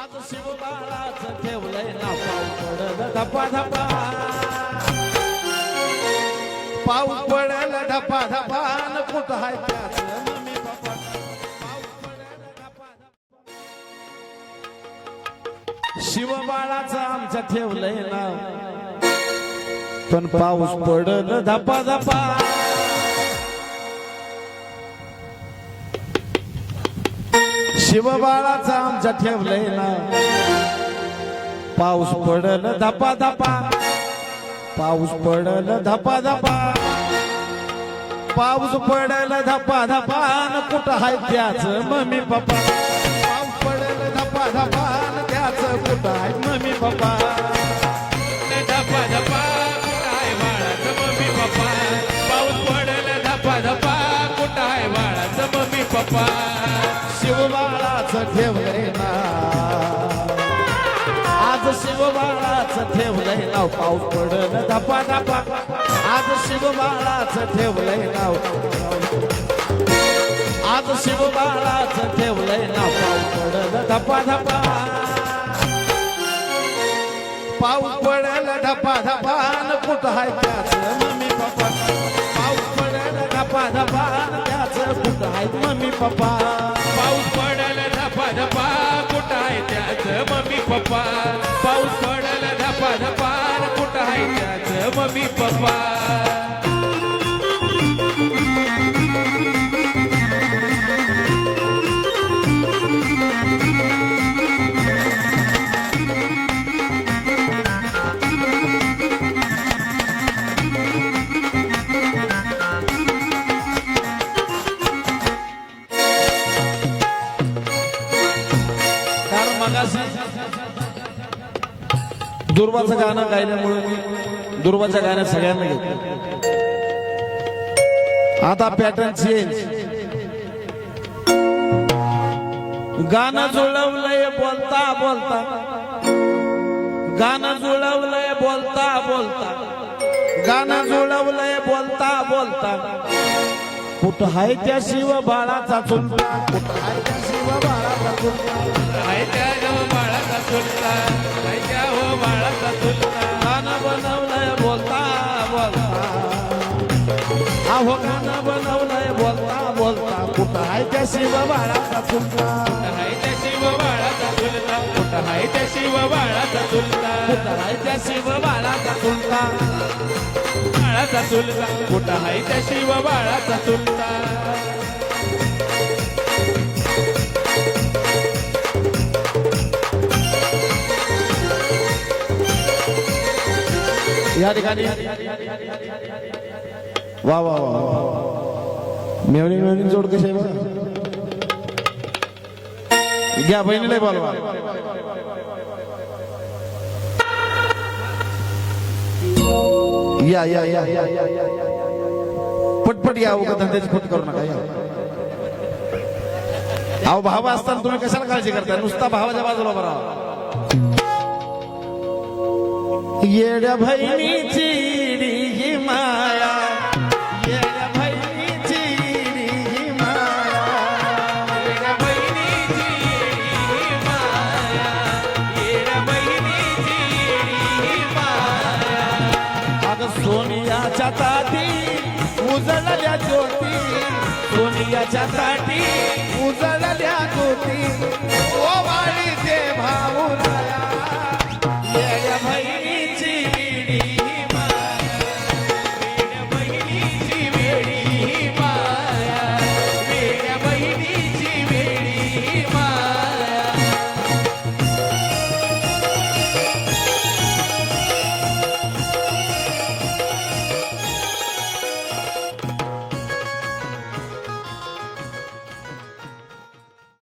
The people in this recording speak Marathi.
आज शिवबाळाच ठेवलंय ना पाऊस पडल धपा धपा. पाऊ पडल धपा धपा कुठ कुठं हाय त्याच मम्मी पप्पा पाऊस शिवबाळाचं आमच्या ठेवलंय नाव पण पाऊस पडल धपा धपा. शिवबाळाचा आमच्या ठेवलंय ना पाऊस पडल धपा धपा. पाऊस पडल धपा धपा. पाऊस पडल धपा धपा न कुठं हाय त्याच मम्मी पप्पा. पाऊस पडल धपा धपा न त्याच कुठं हाय मम्मी पप्पा. धपा धपा कुठाय बाळाचं मम्मी पप्पा. पाऊस पडल धपा धपा कुठाय बाळाचं मम्मी पप्पा. शिवबाळाचं ठेवलंय ना. आज शिवबाळाचं ठेवलंय नाव पाऊस पडल धपा धपा. आज शिवबाळाचं ठेवलंय नाव आज शिवबाळाचं ठेवलंय नाव पाऊस पडल धपा धपा. पाऊस पडल धपा धपान न कुठं हाय त्याच मम्मी पप्पा. पाऊस पडल धपा धपान न त्याच कुठं हाय मम्मी पप्पा. पडल धपा धपा कुठाय त्याच मम्मी पप्पा? पाऊस पडल धपा धपा कुठाय त्याच मम्मी पप्पा? दुर्वाचं गाणं गायल्यामुळे मी गाणं सगळ्यांना घेतलं आता पॅटर्न चेंज गाणं जुळवलंय बोलता बोलता. गाणं जुळवलंय बोलता बोलता. गाणं जुळवलंय बोलता बोलता. कुठं हाय त्या शिव बाळाचा चुलता? कुठं हाय त्या शिव बाळाचा चुलता? हाय त्या शिव बाळाचा चुलता हाय त्या हो बाळाचा चुलता. गाणं बनवलंय बोलता बोलता. अहो गाणं बनवलंय बोलता बोलता. कुठं आहे त्या शिव बाळाचा चुलता हाय त्या शिव बाळाचा चुलता? कुठं हाय त्या शिव बाळाचा चुलता? कुठं आहे त्या बाळाचा चुलता कुठं आहे त्या शिव बाळाचा चुलता या ठिकाणी. वा वा वा मेवणी मेवणी जोड कशी घ्या बहिणीला बोलवा. या या या. या पटपट या उगा धंद्याची फट करू नका या. अहो भाव असताना तुम्ही कशाला काळजी करताय? नुसता भावाच्या बाजूला बरा येड्या बहिणीची माया. सोनियाच्या ताटी उजळल्या ज्योती. सोनियाच्या ताटी उजळल्या ज्योती.